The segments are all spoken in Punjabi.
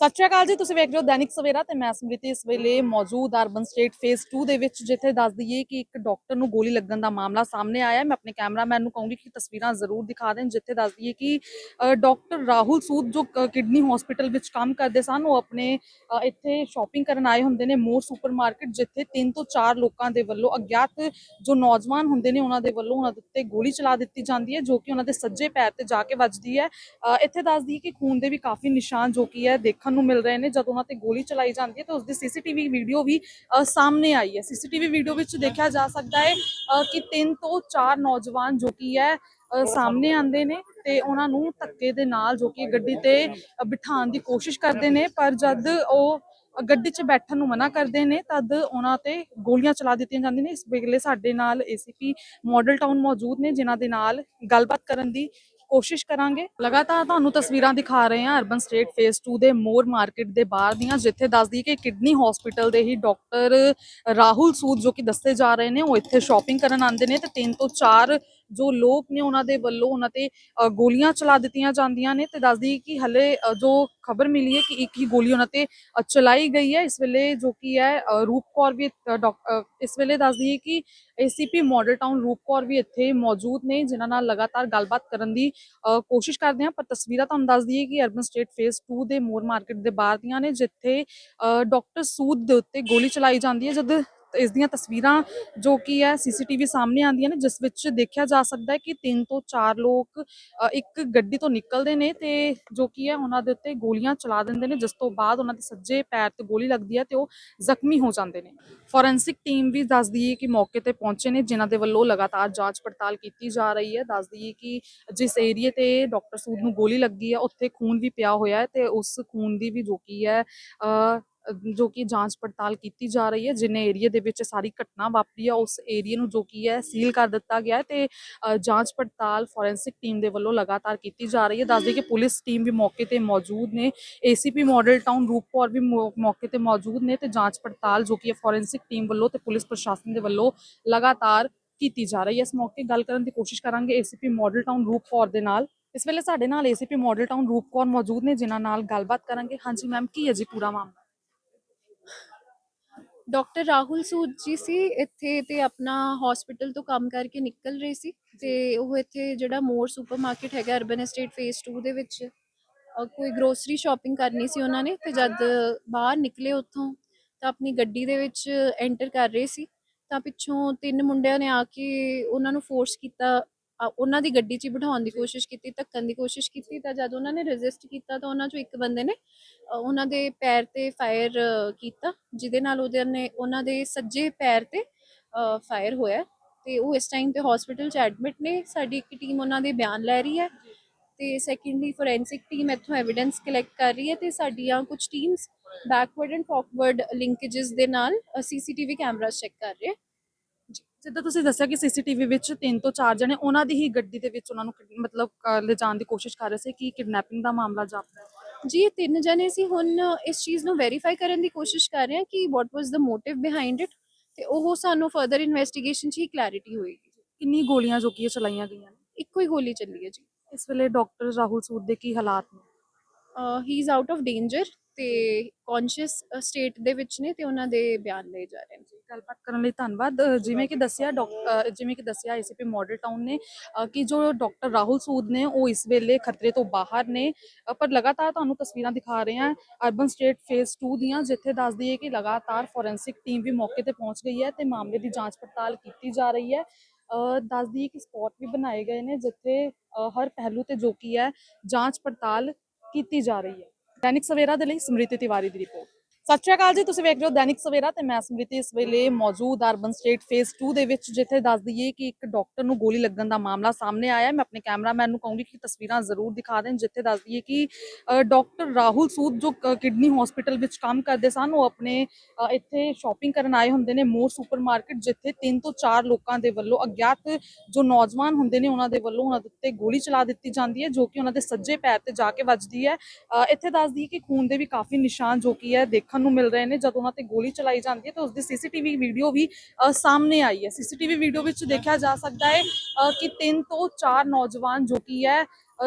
ਸਤਿ ਸ਼੍ਰੀ ਅਕਾਲ ਜੀ, ਤੁਸੀਂ ਵੇਖ ਰਹੇ ਹੋ ਦੈਨਿਕ ਸਵੇਰਾ ਤੇ ਮੈਂ ਸਮ੍ਰਿਤੀ ਇਸ ਵੇਲੇ ਮੌਜੂਦ ਅਰਬਨ ਸਟੇਟ ਫੇਸ 2 ਦੇ ਵਿੱਚ, ਜਿੱਥੇ ਦੱਸ ਦਈਏ ਕਿ ਇੱਕ ਡਾਕਟਰ ਨੂੰ ਗੋਲੀ ਲੱਗਣ ਦਾ ਮਾਮਲਾ ਸਾਹਮਣੇ ਆਇਆ ਮੈਂ ਆਪਣੇ ਕੈਮਰਾਮੈਨ ਨੂੰ ਕਹੂੰਗੀ ਕਿ ਤਸਵੀਰਾਂ ਜ਼ਰੂਰ ਦਿਖਾ ਦੇਣ, ਜਿੱਥੇ ਦੱਸ ਦਈਏ ਕਿ ਡਾਕਟਰ ਰਾਹੁਲ ਸੂਦ ਜੋ ਕਿਡਨੀ ਹਸਪੀਟਲ ਵਿੱਚ ਕੰਮ ਕਰਦੇ ਸਨ, ਉਹ ਆਪਣੇ ਇੱਥੇ ਸ਼ਾਪਿੰਗ ਕਰਨ ਆਏ ਹੁੰਦੇ ਨੇ ਮੋਰ ਸੁਪਰਮਾਰਕਟ ਜਿੱਥੇ ਤਿੰਨ ਤੋਂ ਚਾਰ ਲੋਕਾਂ ਦੇ ਵੱਲੋਂ ਅਗਿਆਤ ਜੋ ਨੌਜਵਾਨ ਹੁੰਦੇ ਨੇ, ਉਹਨਾਂ ਦੇ ਵੱਲੋਂ ਉਹਨਾਂ ਦੇ ਉੱਤੇ ਗੋਲੀ ਚਲਾ ਦਿੱਤੀ ਜਾਂਦੀ ਹੈ, ਜੋ ਕਿ ਉਹਨਾਂ ਦੇ ਸੱਜੇ ਪੈਰ ਤੇ ਜਾ ਕੇ ਵੱਜਦੀ ਹੈ। ਇੱਥੇ ਦੱਸ ਦਈਏ ਕਿ ਖੂਨ ਦੇ ਵੀ ਕਾਫੀ ਨਿਸ਼ਾਨ ਜੋ ਕਿ ਹੈ, ਦੇਖਣ ਨੂੰ ਮਿਲ ਰਹੇ ਨੇ, ਜਦੋਂ ਉਹਨਾਂ ਤੇ ਗੋਲੀ ਚਲਾਈ ਜਾਂਦੀ ਹੈ, ਤਾਂ ਉਸ ਦੀ ਸੀਸੀਟੀਵੀ ਵੀਡੀਓ ਵੀ ਸਾਹਮਣੇ ਆਈ ਹੈ। ਸੀਸੀਟੀਵੀ ਵੀਡੀਓ ਵਿੱਚ ਦੇਖਿਆ ਜਾ ਸਕਦਾ ਹੈ ਕਿ ਤਿੰਨ ਤੋਂ ਚਾਰ ਨੌਜਵਾਨ ਜੋ ਕੀ ਹੈ ਸਾਹਮਣੇ ਆਉਂਦੇ ਨੇ ਤੇ ਉਹਨਾਂ ਨੂੰ ਧੱਕੇ ਦੇ ਨਾਲ ਜੋ ਕਿ ਗੱਡੀ ਤੇ ਬਿਠਾਉਣ ਦੀ ਕੋਸ਼ਿਸ਼ ਕਰਦੇ ਨੇ, ਪਰ ਜਦ ਉਹ ਗੱਡੀ 'ਚ ਬੈਠਣ ਨੂੰ ਮਨਾ ਕਰਦੇ ਨੇ, ਤਦ ਉਹਨਾਂ ਤੇ ਗੋਲੀਆਂ ਚਲਾ ਦਿੱਤੀਆਂ ਜਾਂਦੀਆਂ ਨੇ। ਇਸ ਵੇਲੇ ਸਾਡੇ ਨਾਲ ਏਸੀਪੀ ਮਾਡਲ ਟਾਊਨ ਮੌਜੂਦ ਨੇ, ਜਿਨ੍ਹਾਂ ਦੇ ਨਾਲ ਗੱਲਬਾਤ ਕਰਨ ਦੀ ਕੋਸ਼ਿਸ਼ ਕਰਾਂਗੇ। ਲਗਾਤਾਰ ਤੁਹਾਨੂੰ ਤਸਵੀਰਾਂ ਦਿਖਾ ਰਹੇ ਹਾਂ ਅਰਬਨ ਸਟੇਟ ਫੇਸ 2 ਦੇ ਮੋਰ ਮਾਰਕੀਟ ਦੇ ਬਾਹਰ ਦੀਆਂ, ਜਿੱਥੇ ਦੱਸਦੀ ਕਿ ਕਿਡਨੀ ਹਸਪੀਟਲ ਦੇ ਹੀ ਡਾਕਟਰ ਰਾਹੁਲ ਸੂਦ ਜੋ ਕਿ ਦੱਸੇ ਜਾ ਰਹੇ ਨੇ, ਉਹ ਇੱਥੇ ਸ਼ਾਪਿੰਗ ਕਰਨ ਆਉਂਦੇ ਨੇ ਤੇ ਤਿੰਨ ਤੋਂ ਚਾਰ ਜੋ ਲੋਕ ਨੇ ਉਹਨਾਂ ਦੇ ਵੱਲੋਂ ਉਹਨਾਂ ਤੇ ਗੋਲੀਆਂ ਚਲਾ ਦਿੱਤੀਆਂ ਜਾਂਦੀਆਂ ਨੇ ਤੇ ਦੱਸਦੀ ਕਿ ਹਲੇ ਜੋ ਖਬਰ ਮਿਲੀ ਹੈ ਕਿ ਇੱਕ ਹੀ ਗੋਲੀ ਉਹਨਾਂ ਤੇ ਅ, ਚਲਾਈ ਗਈ ਹੈ। ਇਸ ਵੇਲੇ ਜੋ ਕੀ ਹੈ ਰੂਪ ਕੌਰ ਵੀ ਇਸ ਵੇਲੇ ਦੱਸਦੀ ਹੈ ਕਿ ਏਸੀਪੀ ਮਾਡਲ ਟਾਊਨ ਰੂਪ ਕੌਰ ਵੀ ਇੱਥੇ ਮੌਜੂਦ ਨੇ ਜਿਨ੍ਹਾਂ ਨਾਲ ਲਗਾਤਾਰ ਗੱਲਬਾਤ ਕਰਨ ਦੀ ਅ, ਕੋਸ਼ਿਸ਼ ਕਰਦੇ ਹਾਂ। ਪਰ ਤਸਵੀਰਾਂ ਤੁਹਾਨੂੰ ਦੱਸ ਦਈਏ ਕਿ ਅਰਬਨ ਸਟੇਟ ਫੇਸ 2 ਦੇ ਮੋਰ ਮਾਰਕੀਟ ਦੇ ਬਾਹਰ ਦੀਆਂ ਨੇ ਜਿੱਥੇ ਅ, ਡਾਕਟਰ ਸੂਦ ਦੇ ਉੱਤੇ ਗੋਲੀ ਚਲਾਈ ਜਾਂਦੀ ਹੈ। ਜਦ ਇਸ ਦੀਆਂ ਤਸਵੀਰਾਂ ਜੋ ਕਿ ਹੈ ਸੀਸੀਟੀਵੀ ਸਾਹਮਣੇ ਆਉਂਦੀਆਂ ਨੇ, ਜਿਸ ਵਿੱਚ ਦੇਖਿਆ ਜਾ ਸਕਦਾ ਹੈ ਕਿ ਤਿੰਨ ਤੋਂ ਚਾਰ ਲੋਕ ਇੱਕ ਗੱਡੀ ਤੋਂ ਨਿਕਲਦੇ ਨੇ ਤੇ ਜੋ ਕਿ ਹੈ ਉਹਨਾਂ ਦੇ ਉੱਤੇ ਗੋਲੀਆਂ ਚਲਾ ਦਿੰਦੇ ਨੇ, ਜਿਸ ਤੋਂ ਬਾਅਦ ਉਹਨਾਂ ਦੇ ਸੱਜੇ ਪੈਰ ਤੇ ਗੋਲੀ ਲੱਗਦੀ ਹੈ ਤੇ ਉਹ ਜ਼ਖਮੀ ਹੋ ਜਾਂਦੇ ਨੇ। ਫੋਰੈਂਸਿਕ ਟੀਮ ਵੀ ਦੱਸਦੀ ਹੈ ਕਿ ਮੌਕੇ ਤੇ ਪਹੁੰਚੇ ਨੇ, ਜਿਨ੍ਹਾਂ ਦੇ ਵੱਲੋਂ ਲਗਾਤਾਰ ਜਾਂਚ ਪੜਤਾਲ ਕੀਤੀ ਜਾ ਰਹੀ ਹੈ। ਦੱਸਦੀ ਹੈ ਕਿ ਜਿਸ ਏਰੀਏ ਤੇ ਡਾਕਟਰ ਸੂਦ ਨੂੰ ਗੋਲੀ ਲੱਗੀ ਹੈ, ਉੱਥੇ ਖੂਨ ਵੀ ਪਿਆ ਹੋਇਆ ਹੈ ਤੇ ਉਸ ਖੂਨ ਦੀ ਵੀ ਜੋ ਕੀ ਹੈ ਜੋ ਕਿ ਜਾਂਚ ਪੜਤਾਲ ਕੀਤੀ ਜਾ ਰਹੀ ਹੈ, ਜਿਨੇ ਏਰੀਏ ਦੇ ਵਿੱਚ ਸਾਰੀ ਘਟਨਾ ਵਾਪਰੀ ਹੈ ਉਸ ਏਰੀਏ ਨੂੰ ਜੋ ਕਿ ਹੈ, ਸੀਲ ਕਰ ਦਿੱਤਾ ਗਿਆ ਹੈ ਤੇ ਜਾਂਚ ਪੜਤਾਲ ਫੋਰੈਂਸਿਕ ਟੀਮ ਦੇ ਵੱਲੋਂ ਲਗਾਤਾਰ ਕੀਤੀ ਜਾ ਰਹੀ ਹੈ। ਦੱਸਦੀ ਕਿ ਪੁਲਿਸ ਟੀਮ ਵੀ ਮੌਕੇ ਤੇ ਮੌਜੂਦ ਨੇ, ਏਸੀਪੀ ਮਾਡਲ ਟਾਊਨ ਰੂਪਕੌਰ ਵੀ ਮੌਕੇ ਤੇ ਮੌਜੂਦ ਨੇ ਤੇ ਜਾਂਚ ਪੜਤਾਲ ਜੋ ਕਿ ਹੈ ਫੋਰੈਂਸਿਕ ਟੀਮ ਵੱਲੋਂ ਤੇ ਪੁਲਿਸ ਪ੍ਰਸ਼ਾਸਨ ਦੇ ਵੱਲੋਂ ਲਗਾਤਾਰ ਕੀਤੀ ਜਾ ਰਹੀ ਹੈ। ਇਸ ਮੌਕੇ ਗੱਲ ਕਰਨ ਦੀ ਕੋਸ਼ਿਸ਼ ਕਰਾਂਗੇ ਏਸੀਪੀ ਮਾਡਲ ਟਾਊਨ ਰੂਪਕੌਰ ਦੇ ਨਾਲ। ਇਸ ਵੇਲੇ ਸਾਡੇ ਨਾਲ ਏਸੀਪੀ ਮਾਡਲ ਟਾਊਨ ਰੂਪਕੌਰ ਮੌਜੂਦ ਨੇ, ਜਿਨ੍ਹਾਂ ਨਾਲ ਗੱਲਬਾਤ ਕਰਾਂਗੇ। ਹਾਂਜੀ ਮੈਮ, ਕੀ ਹੈ ਜੀ ਪੂਰਾ ਮਾਮਲਾ? ਡਾਕਟਰ ਰਾਹੁਲ ਸੂਦ ਜੀ ਸੀ, ਇੱਥੇ ਤੇ ਆਪਣਾ ਹਸਪੀਟਲ ਤੋਂ ਕੰਮ ਕਰਕੇ ਨਿਕਲ ਰਹੇ ਸੀ ਤੇ ਉਹ ਇੱਥੇ ਜਿਹੜਾ ਮੋਰ ਸੁਪਰਮਾਰਕਟ ਹੈਗਾ ਅਰਬਨ ਐਸਟੇਟ ਫੇਸ 2 ਦੇ ਵਿੱਚ ਕੋਈ ਗਰੋਸਰੀ ਸ਼ਾਪਿੰਗ ਕਰਨੀ ਸੀ ਉਹਨਾਂ ਨੇ ਤੇ ਜਦ ਬਾਹਰ ਨਿਕਲੇ ਉੱਥੋਂ ਤਾਂ ਆਪਣੀ ਗੱਡੀ ਦੇ ਵਿੱਚ ਐਂਟਰ ਕਰ ਰਹੇ ਸੀ ਤਾਂ ਪਿੱਛੋਂ ਤਿੰਨ ਮੁੰਡਿਆਂ ਨੇ ਆ ਕੇ ਉਹਨਾਂ ਨੂੰ ਫੋਰਸ ਕੀਤਾ ਉਹਨਾਂ ਦੀ ਗੱਡੀ 'ਚ ਹੀ ਬਿਠਾਉਣ ਦੀ ਕੋਸ਼ਿਸ਼ ਕੀਤੀ ਧੱਕਣ ਦੀ ਕੋਸ਼ਿਸ਼ ਕੀਤੀ ਤਾਂ ਜਦ ਉਹਨਾਂ ਨੇ ਰੈਜ਼ਿਸਟ ਕੀਤਾ ਤਾਂ ਉਹਨਾਂ 'ਚੋਂ ਇੱਕ ਬੰਦੇ ਨੇ ਅ, ਉਹਨਾਂ ਦੇ ਪੈਰ ਤੇ ਫਾਇਰ ਕੀਤਾ ਜਿਹਦੇ ਨਾਲ ਉਹਦੇ ਨੇ ਉਹਨਾਂ ਦੇ ਸੱਜੇ ਪੈਰ ਤੇ ਫਾਇਰ ਹੋਇਆ ਤੇ ਉਹ ਇਸ ਟਾਈਮ ਤੇ ਹਸਪੀਟਲ 'ਚ ਐਡਮਿਟ ਨੇ ਸਾਡੀ ਇੱਕ ਟੀਮ ਉਹਨਾਂ ਦੇ ਬਿਆਨ ਲੈ ਰਹੀ ਹੈ ਤੇ ਸੈਕੰਡਲੀ ਫੋਰੈਂਸਿਕ ਟੀਮ ਇੱਥੋਂ ਐਵੀਡੈਂਸ ਕਲੈਕਟ ਕਰ ਰਹੀ ਹੈ ਤੇ ਸਾਡੀਆਂ ਕੁਝ teams backward and forward linkages ਦੇ ਨਾਲ ਸੀਸੀਟੀਵੀ ਕੈਮਰਾਸ ਚੈੱਕ ਕਰ ਰਹੇ ਹੈ। ਜਿੱਦਾਂ ਤੁਸੀਂ ਦੱਸਿਆ ਕਿ ਸੀਸੀਟੀਵੀ ਵਿੱਚ ਤਿੰਨ ਤੋਂ ਚਾਰ ਜਣੇ ਉਹਨਾਂ ਦੀ ਹੀ ਗੱਡੀ ਦੇ ਵਿੱਚ ਉਹਨਾਂ ਨੂੰ ਮਤਲਬ ਅ, ਲਿਜਾਣ ਦੀ ਕੋਸ਼ਿਸ਼ ਕਰ ਰਹੇ ਸੀ ਕਿ ਕਿਡਨੈਪਿੰਗ ਦਾ ਮਾਮਲਾ ਜਾਪਦਾ ਹੈ। ਜੀ ਇਹ ਤਿੰਨ ਜਣੇ ਸੀ। ਹੁਣ ਇਸ ਚੀਜ਼ ਨੂੰ ਵੈਰੀਫਾਈ ਕਰਨ ਦੀ ਕੋਸ਼ਿਸ਼ ਕਰ ਰਹੇ ਹਾਂ ਕਿ what was the motive behind it ਤੇ ਉਹ ਸਾਨੂੰ ਫਰਦਰ ਇਨਵੈਸਟੀਗੇਸ਼ਨ 'ਚ ਹੀ ਕਲੈਰਿਟੀ ਹੋਏਗੀ ਕਿੰਨੀ ਗੋਲੀਆਂ ਜੋ ਕਿ ਇਹ ਚਲਾਈਆਂ ਗਈਆਂ ਨੇ? ਇੱਕੋ ਹੀ ਗੋਲੀ ਚੱਲੀ ਹੈ ਜੀ। ਇਸ ਵੇਲੇ ਡਾਕਟਰ ਰਾਹੁਲ ਸੂਦ ਦੇ ਕੀ ਹਾਲਾਤ ਨੇ? He is out of danger ਤੇ ਕੌਨਸ਼ੀਅਸ ਸਟੇਟ ਦੇ ਵਿੱਚ ਨੇ ਤੇ ਉਹਨਾਂ ਦੇ ਬਿਆਨ ਲਏ ਜਾ ਰਹੇ ਨੇ। ਗੱਲਬਾਤ ਕਰਨ ਲਈ ਧੰਨਵਾਦ। ਅ, ਜਿਵੇਂ ਕਿ ਦੱਸਿਆ ਡਾਕਟਰ ਜਿਵੇਂ ਕਿ ਦੱਸਿਆ ਏਸੀਪੀ ਮਾਡਲ ਟਾਊਨ ਨੇ ਅ, ਕਿ ਜੋ ਡਾਕਟਰ ਰਾਹੁਲ ਸੂਦ ਨੇ ਉਹ ਇਸ ਵੇਲੇ ਖਤਰੇ ਤੋਂ ਬਾਹਰ ਨੇ। ਅ, ਪਰ ਲਗਾਤਾਰ ਤੁਹਾਨੂੰ ਤਸਵੀਰਾਂ ਦਿਖਾ ਰਹੇ ਹਾਂ ਅਰਬਨ ਸਟੇਟ ਫੇਸ 2 ਦੀਆਂ ਜਿੱਥੇ ਦੱਸਦੀ ਹੈ ਕਿ ਲਗਾਤਾਰ ਫੋਰੈਂਸਿਕ ਟੀਮ ਵੀ ਮੌਕੇ ਤੇ ਪਹੁੰਚ ਗਈ ਹੈ ਤੇ ਮਾਮਲੇ ਦੀ ਜਾਂਚ ਪੜਤਾਲ ਕੀਤੀ ਜਾ ਰਹੀ ਹੈ। ਅ, ਦੱਸਦੀ ਹੈ ਕਿ ਸਪੌਟ ਵੀ ਬਣਾਏ ਗਏ ਨੇ ਜਿੱਥੇ ਅ, ਹਰ ਪਹਿਲੂ ਤੇ ਜੋ ਕੀ ਹੈ ਜਾਂਚ ਪੜਤਾਲ ਕੀਤੀ ਜਾ ਰਹੀ ਹੈ। ਦੈਨਿਕ ਸਵੇਰਾ ਦੇ ਲਈ ਸਮ੍ਰਿਤੀ ਤਿਵਾਰੀ ਦੀ ਰਿਪੋਰਟ। ਸਤਿ ਸ਼੍ਰੀ ਅਕਾਲ ਜੀ ਤੁਸੀਂ ਵੇਖ ਰਹੇ ਹੋ ਦੈਨਿਕ ਸਵੇਰਾ ਤੇ ਮੈਂ ਸਮ੍ਰਿਤੀ ਇਸ ਵੇਲੇ ਮੌਜੂਦ ਅਰਬਨ ਸਟੇਟ ਫੇਸ 2 ਦੇ ਵਿੱਚ ਜਿੱਥੇ ਦੱਸ ਦਈਏ ਕਿ ਇੱਕ ਡਾਕਟਰ ਨੂੰ ਗੋਲੀ ਲੱਗਣ ਦਾ ਮਾਮਲਾ ਸਾਹਮਣੇ ਆਇਆ ਹੈ। ਮੈਂ ਆਪਣੇ ਕੈਮਰਾਮੈਨ ਨੂੰ ਕਹੂੰਗੀ ਕਿ ਤਸਵੀਰਾਂ ਜ਼ਰੂਰ ਦਿਖਾ ਦੇਣ ਜਿੱਥੇ ਦੱਸ ਦਈਏ ਕਿ ਡਾਕਟਰ ਰਾਹੁਲ ਸੂਦ ਜੋ ਕਿਡਨੀ ਹਸਪੀਟਲ ਵਿੱਚ ਕੰਮ ਕਰਦੇ ਸਨ ਉਹ ਆਪਣੇ ਇੱਥੇ ਸ਼ਾਪਿੰਗ ਕਰਨ ਆਏ ਹੁੰਦੇ ਨੇ ਮੋਰ ਸੁਪਰਮਾਰਕਟ ਜਿੱਥੇ ਤਿੰਨ ਤੋਂ ਚਾਰ ਲੋਕਾਂ ਦੇ ਵੱਲੋਂ ਅਗਿਆਤ ਜੋ ਨੌਜਵਾਨ ਹੁੰਦੇ ਨੇ ਉਹਨਾਂ ਦੇ ਵੱਲੋਂ ਉਹਨਾਂ ਦੇ ਉੱਤੇ ਗੋਲੀ ਚਲਾ ਦਿੱਤੀ ਜਾਂਦੀ ਹੈ ਜੋ ਕਿ ਉਹਨਾਂ ਦੇ ਸੱਜੇ ਪੈਰ ਤੇ ਜਾ ਕੇ ਵੱਜਦੀ ਹੈ। ਅ, ਇੱਥੇ ਦੱਸਦੀ ਹੈ ਕਿ ਖੂਨ ਦੇ ਵੀ ਕਾਫੀ ਨਿਸ਼ਾਨ ਜੋ ਕਿ ਹੈ ਦੇਖਣ ਨੂੰ ਮਿਲ ਰਹੇ ਨੇ ਜਦੋਂ ਉਹਨਾਂ ਤੇ ਗੋਲੀ ਚਲਾਈ ਜਾਂਦੀ ਹੈ ਤਾਂ ਉਸ ਦੀ ਸੀਸੀਟੀਵੀ ਵੀਡੀਓ ਵੀ ਸਾਹਮਣੇ ਆਈ ਹੈ। ਸੀਸੀਟੀਵੀ ਵੀਡੀਓ ਵਿੱਚ ਦੇਖਿਆ ਜਾ ਸਕਦਾ ਹੈ ਕਿ ਤਿੰਨ ਤੋਂ ਚਾਰ ਨੌਜਵਾਨ ਜੋ ਕੀ ਹੈ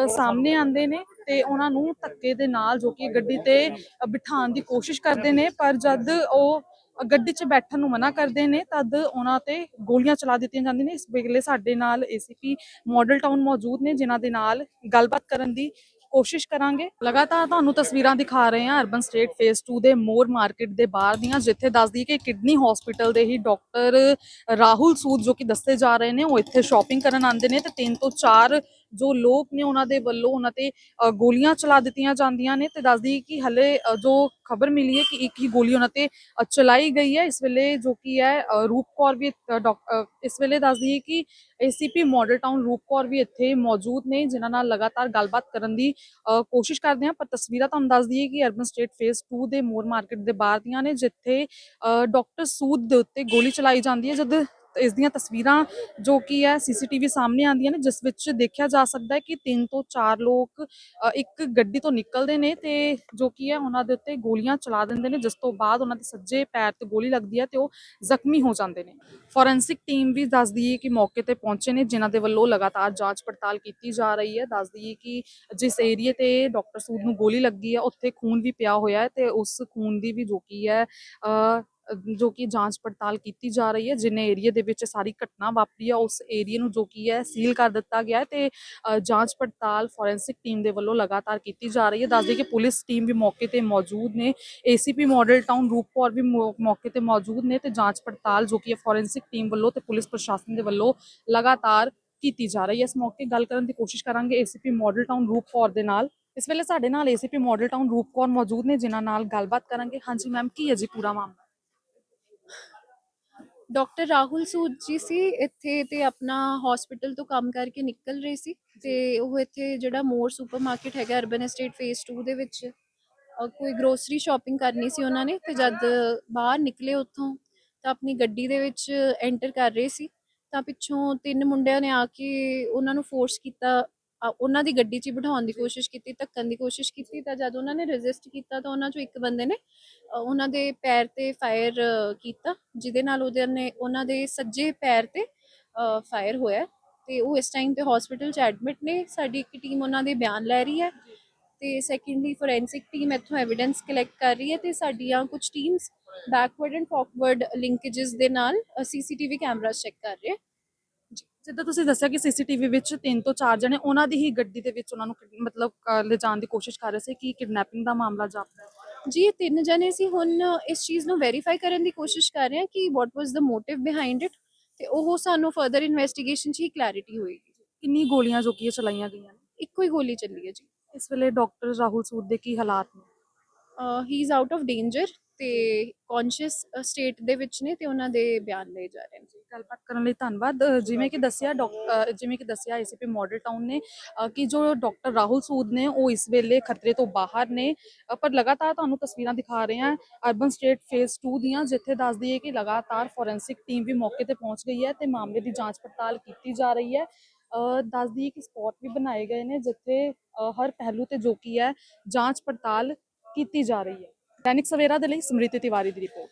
ਸਾਹਮਣੇ ਆਉਂਦੇ ਨੇ ਤੇ ਉਹਨਾਂ ਨੂੰ ਧੱਕੇ ਦੇ ਨਾਲ ਜੋ ਕਿ ਗੱਡੀ ਤੇ ਅ, ਬਿਠਾਉਣ ਦੀ ਕੋਸ਼ਿਸ਼ ਕਰਦੇ ਨੇ ਪਰ ਜਦ ਉਹ ਗੱਡੀ 'ਚ ਬੈਠਣ ਨੂੰ ਮਨਾ ਕਰਦੇ ਨੇ ਤਦ ਉਹਨਾਂ ਤੇ ਗੋਲੀਆਂ ਚਲਾ ਦਿੱਤੀਆਂ ਜਾਂਦੀਆਂ ਨੇ। ਇਸ ਵੇਲੇ ਸਾਡੇ ਨਾਲ ਏਸੀਪੀ ਮਾਡਲ ਟਾਊਨ ਮੌਜੂਦ ਨੇ ਜਿਨ੍ਹਾਂ ਦੇ ਨਾਲ ਗੱਲਬਾਤ ਕਰਨ ਦੀ ਕੋਸ਼ਿਸ਼ ਕਰਾਂਗੇ। ਲਗਾਤਾਰ ਤੁਹਾਨੂੰ ਤਸਵੀਰਾਂ ਦਿਖਾ ਰਹੇ ਹਾਂ ਅਰਬਨ ਸਟੇਟ ਫੇਸ 2 ਦੇ ਮੋਰ ਮਾਰਕੀਟ ਦੇ ਬਾਹਰ ਦੀਆਂ, ਜਿੱਥੇ ਦੱਸਦੀ ਕਿ ਕਿਡਨੀ ਹਸਪੀਟਲ ਦੇ ਹੀ ਡਾਕਟਰ ਰਾਹੁਲ ਸੂਦ ਜੋ ਕਿ ਦੱਸੇ ਜਾ ਰਹੇ ਨੇ, ਉਹ ਇੱਥੇ ਸ਼ਾਪਿੰਗ ਕਰਨ ਆਉਂਦੇ ਨੇ ਤੇ ਤਿੰਨ ਤੋਂ ਚਾਰ ਜੋ ਲੋਕ ਨੇ ਉਹਨਾਂ ਦੇ ਵੱਲੋਂ ਉਹਨਾਂ ਤੇ ਗੋਲੀਆਂ ਚਲਾ ਦਿੱਤੀਆਂ ਜਾਂਦੀਆਂ ਨੇ ਤੇ ਦੱਸਦੀ ਕਿ ਹਲੇ ਜੋ ਖਬਰ ਮਿਲੀ ਹੈ ਕਿ ਇੱਕ ਹੀ ਗੋਲੀ ਉਹਨਾਂ ਤੇ ਚਲਾਈ ਗਈ ਹੈ। ਇਸ ਵੇਲੇ ਜੋ ਕੀ ਹੈ ਅ, ਵੀ ਇਸ ਵੇਲੇ ਦੱਸਦੀ ਹੈ ਕਿ ਏਸੀਪੀ ਮਾਡਲ ਟਾਊਨ ਰੂਪ ਕੌਰ ਵੀ ਇੱਥੇ ਮੌਜੂਦ ਨੇ ਜਿਨ੍ਹਾਂ ਨਾਲ ਲਗਾਤਾਰ ਗੱਲਬਾਤ ਕਰਨ ਦੀ ਅ, ਕੋਸ਼ਿਸ਼ ਕਰਦੇ ਹਾਂ। ਪਰ ਤਸਵੀਰਾਂ ਤੁਹਾਨੂੰ ਦੱਸ ਦਈਏ ਕਿ ਅਰਬਨ ਸਟੇਟ ਫੇਸ 2 ਦੇ ਮੋਰ ਮਾਰਕੀਟ ਦੇ ਬਾਹਰ ਦੀਆਂ ਨੇ ਜਿੱਥੇ ਅ, ਡਾਕਟਰ ਸੂਦ ਦੇ ਉੱਤੇ ਗੋਲੀ ਚਲਾਈ ਜਾਂਦੀ ਹੈ। ਜਦ ਇਸ ਦੀਆਂ ਤਸਵੀਰਾਂ ਜੋ ਕਿ ਹੈ ਸੀਸੀਟੀਵੀ ਸਾਹਮਣੇ ਆਉਂਦੀਆਂ ਨੇ ਜਿਸ ਵਿੱਚ ਦੇਖਿਆ ਜਾ ਸਕਦਾ ਹੈ ਕਿ ਤਿੰਨ ਤੋਂ ਚਾਰ ਲੋਕ ਇੱਕ ਗੱਡੀ ਤੋਂ ਨਿਕਲਦੇ ਨੇ ਤੇ ਜੋ ਕਿ ਹੈ ਉਹਨਾਂ ਦੇ ਉੱਤੇ ਗੋਲੀਆਂ ਚਲਾ ਦਿੰਦੇ ਨੇ ਜਿਸ ਤੋਂ ਬਾਅਦ ਉਹਨਾਂ ਦੇ ਸੱਜੇ ਪੈਰ ਤੇ ਗੋਲੀ ਲੱਗਦੀ ਹੈ ਤੇ ਉਹ ਜ਼ਖਮੀ ਹੋ ਜਾਂਦੇ ਨੇ। ਫੋਰੈਂਸਿਕ ਟੀਮ ਵੀ ਦੱਸਦੀ ਹੈ ਕਿ ਮੌਕੇ ਤੇ ਪਹੁੰਚੇ ਨੇ ਜਿਨ੍ਹਾਂ ਦੇ ਵੱਲੋਂ ਲਗਾਤਾਰ ਜਾਂਚ ਪੜਤਾਲ ਕੀਤੀ ਜਾ ਰਹੀ ਹੈ। ਦੱਸਦੀ ਹੈ ਕਿ ਜਿਸ ਏਰੀਏ ਤੇ ਡਾਕਟਰ ਸੂਦ ਨੂੰ ਗੋਲੀ ਲੱਗੀ ਹੈ ਉੱਥੇ ਖੂਨ ਵੀ ਪਿਆ ਹੋਇਆ ਹੈ ਤੇ ਉਸ ਖੂਨ ਦੀ ਵੀ ਜੋ ਕੀ ਹੈ ਅ, ਜੋ ਕਿ ਜਾਂਚ ਪੜਤਾਲ ਕੀਤੀ ਜਾ ਰਹੀ ਹੈ, ਜਿਨੇ ਏਰੀਏ ਦੇ ਵਿੱਚ ਸਾਰੀ ਘਟਨਾ ਵਾਪਰੀ ਹੈ ਉਸ ਏਰੀਏ ਨੂੰ ਜੋ ਕੀ ਹੈ ਸੀਲ ਕਰ ਦਿੱਤਾ ਗਿਆ ਹੈ ਤੇ ਜਾਂਚ ਪੜਤਾਲ ਫੋਰੈਂਸਿਕ ਟੀਮ ਦੇ ਵੱਲੋਂ ਲਗਾਤਾਰ ਕੀਤੀ ਜਾ ਰਹੀ ਹੈ। ਦੱਸਦੇ ਕਿ ਪੁਲਿਸ ਟੀਮ ਵੀ ਮੌਕੇ ਤੇ ਮੌਜੂਦ ਨੇ ਏਸੀਪੀ ਮਾਡਲ ਟਾਊਨ ਰੂਪਕੌਰ ਵੀ ਮੌਕੇ ਤੇ ਮੌਜੂਦ ਨੇ ਤੇ ਜਾਂਚ ਪੜਤਾਲ ਜੋ ਕਿ ਹੈ ਫੋਰੈਂਸਿਕ ਟੀਮ ਵੱਲੋਂ ਤੇ ਪੁਲਿਸ ਪ੍ਰਸ਼ਾਸਨ ਦੇ ਵੱਲੋਂ ਲਗਾਤਾਰ ਕੀਤੀ ਜਾ ਰਹੀ ਹੈ। ਇਸ ਮੌਕੇ ਗੱਲ ਕਰਨ ਦੀ ਕੋਸ਼ਿਸ਼ ਕਰਾਂਗੇ ਏਸੀਪੀ ਮਾਡਲ ਟਾਊਨ ਰੂਪਕੌਰ ਦੇ ਨਾਲ। ਇਸ ਵੇਲੇ ਸਾਡੇ ਨਾਲ ਏਸੀਪੀ ਮਾਡਲ ਟਾਊਨ ਰੂਪਕੌਰ ਮੌਜੂਦ ਨੇ, ਜਿਨ੍ਹਾਂ ਨਾਲ ਗੱਲਬਾਤ ਕਰਾਂਗੇ। ਹਾਂਜੀ ਮੈਮ ਕੀ ਹੈ ਜੀ ਪੂਰਾ ਮਾਮਲਾ? ਡਾਕਟਰ ਰਾਹੁਲ ਸੂਦ ਜੀ ਸੀ ਇੱਥੇ ਤੇ ਆਪਣਾ ਹਸਪੀਟਲ ਤੋਂ ਕੰਮ ਕਰਕੇ ਨਿਕਲ ਰਹੇ ਸੀ ਤੇ ਉਹ ਇੱਥੇ ਜਿਹੜਾ ਮੋਰ ਸੁਪਰਮਾਰਕਟ ਹੈਗਾ ਅਰਬਨ ਐਸਟੇਟ ਫੇਸ 2 ਦੇ ਵਿੱਚ ਕੋਈ ਗਰੋਸਰੀ ਸ਼ਾਪਿੰਗ ਕਰਨੀ ਸੀ ਉਹਨਾਂ ਨੇ ਤੇ ਜਦ ਬਾਹਰ ਨਿਕਲੇ ਉੱਥੋਂ ਤਾਂ ਆਪਣੀ ਗੱਡੀ ਦੇ ਵਿੱਚ ਐਂਟਰ ਕਰ ਰਹੇ ਸੀ ਤਾਂ ਪਿੱਛੋਂ ਤਿੰਨ ਮੁੰਡਿਆਂ ਨੇ ਆ ਕੇ ਉਹਨਾਂ ਨੂੰ ਫੋਰਸ ਕੀਤਾ ਉਹਨਾਂ ਦੀ ਗੱਡੀ 'ਚ ਹੀ ਬਿਠਾਉਣ ਦੀ ਕੋਸ਼ਿਸ਼ ਕੀਤੀ, ਧੱਕਣ ਦੀ ਕੋਸ਼ਿਸ਼ ਕੀਤੀ ਤਾਂ ਜਦ ਉਹਨਾਂ ਨੇ ਰੈਜ਼ਿਸਟ ਕੀਤਾ ਤਾਂ ਉਹਨਾਂ 'ਚੋਂ ਇੱਕ ਬੰਦੇ ਨੇ ਉਹਨਾਂ ਦੇ ਪੈਰ ਤੇ ਫਾਇਰ ਕੀਤਾ, ਜਿਹਦੇ ਨਾਲ ਉਹਦੇ ਨੇ, ਉਹਨਾਂ ਦੇ ਸੱਜੇ ਪੈਰ ਤੇ ਫਾਇਰ ਹੋਇਆ ਤੇ ਉਹ ਇਸ ਟਾਈਮ ਤੇ ਹਸਪੀਟਲ 'ਚ ਐਡਮਿਟ ਨੇ, ਸਾਡੀ ਇੱਕ ਟੀਮ ਉਹਨਾਂ ਦੇ ਬਿਆਨ ਲੈ ਰਹੀ ਹੈ ਤੇ ਸੈਕੰਡਲੀ ਫੋਰੈਂਸਿਕ ਟੀਮ ਇੱਥੋਂ ਐਵੀਡੈਂਸ ਕਲੈਕਟ ਕਰ ਰਹੀ ਹੈ ਤੇ ਸਾਡੀਆਂ ਕੁਝ teams backward and forward linkages ਦੇ ਨਾਲ ਸੀਸੀਟੀਵੀ ਕੈਮਰਾਸ ਚੈੱਕ ਕਰ ਰਹੇ ਹੈ। ਜਿੱਦਾਂ ਤੁਸੀਂ ਦੱਸਿਆ ਕਿ ਸੀਸੀਟੀਵੀ ਵਿੱਚ ਤਿੰਨ ਤੋਂ ਚਾਰ ਜਣੇ ਉਹਨਾਂ ਦੀ ਹੀ ਗੱਡੀ ਦੇ ਵਿੱਚ ਉਹਨਾਂ ਨੂੰ ਮਤਲਬ ਅ, ਲਿਜਾਣ ਦੀ ਕੋਸ਼ਿਸ਼ ਕਰ ਰਹੇ ਸੀ ਕਿ ਕਿਡਨੈਪਿੰਗ ਦਾ ਮਾਮਲਾ ਜਾਪਦਾ ਹੈ। ਜੀ ਇਹ ਤਿੰਨ ਜਣੇ ਸੀ। ਹੁਣ ਇਸ ਚੀਜ਼ ਨੂੰ ਵੈਰੀਫਾਈ ਕਰਨ ਦੀ ਕੋਸ਼ਿਸ਼ ਕਰ ਰਹੇ ਹਾਂ ਕਿ what was the motive behind it ਤੇ ਉਹ ਸਾਨੂੰ ਫਰਦਰ ਇਨਵੈਸਟੀਗੇਸ਼ਨ 'ਚ ਹੀ ਕਲੈਰਿਟੀ ਹੋਏਗੀ। ਕਿੰਨੀ ਗੋਲੀਆਂ ਜੋ ਕਿ ਇਹ ਚਲਾਈਆਂ ਗਈਆਂ ਨੇ? ਇੱਕੋ ਹੀ ਗੋਲੀ ਚੱਲੀ ਹੈ ਜੀ। ਇਸ ਵੇਲੇ ਡਾਕਟਰ ਰਾਹੁਲ ਸੂਦ ਦੇ ਕੀ ਹਾਲਾਤ ਨੇ? He is out of danger ਤੇ ਕੌਨਸ਼ੀਅਸ ਸਟੇਟ ਦੇ ਵਿੱਚ ਨੇ ਤੇ ਉਹਨਾਂ ਦੇ ਬਿਆਨ ਲਏ ਜਾ ਰਹੇ ਨੇ। ਗੱਲਬਾਤ ਕਰਨ ਲਈ ਧੰਨਵਾਦ। ਜਿਵੇਂ ਕਿ ਦੱਸਿਆ ਡਾਕ- ਜਿਵੇਂ ਕਿ ਦੱਸਿਆ ਏਸੀਪੀ ਮਾਡਲ ਟਾਊਨ ਨੇ ਕਿ ਜੋ ਡਾਕਟਰ ਰਾਹੁਲ ਸੂਦ ਨੇ ਉਹ ਇਸ ਵੇਲੇ ਖਤਰੇ ਤੋਂ ਬਾਹਰ ਨੇ। ਪਰ ਲਗਾਤਾਰ ਤੁਹਾਨੂੰ ਤਸਵੀਰਾਂ ਦਿਖਾ ਰਹੇ ਹਾਂ। ਅਰਬਨ ਸਟੇਟ ਫੇਸ 2 ਦੀਆਂ ਜਿੱਥੇ ਦੱਸਦੀ ਹੈ ਕਿ ਲਗਾਤਾਰ ਫੋਰੈਂਸਿਕ ਟੀਮ ਵੀ ਮੌਕੇ ਤੇ ਪਹੁੰਚ ਗਈ ਹੈ ਤੇ ਮਾਮਲੇ ਦੀ ਜਾਂਚ ਪੜਤਾਲ ਕੀਤੀ ਜਾ ਰਹੀ ਹੈ। ਅ, ਦੱਸਦੀ ਕਿ ਸਪੌਟ ਵੀ ਬਣਾਏ ਗਏ ਨੇ ਜਿੱਥੇ ਹਰ ਪਹਿਲੂ ਤੇ ਜੋ ਕੀ ਹੈ ਜਾਂਚ ਪੜਤਾਲ ਕੀਤੀ ਜਾ ਰਹੀ ਹੈ। ਦੈਨਿਕ ਸਵੇਰਾ ਦੇ ਲਈ ਸਮ੍ਰਿਤੀ ਤਿਵਾਰੀ ਦੀ ਰਿਪੋਰਟ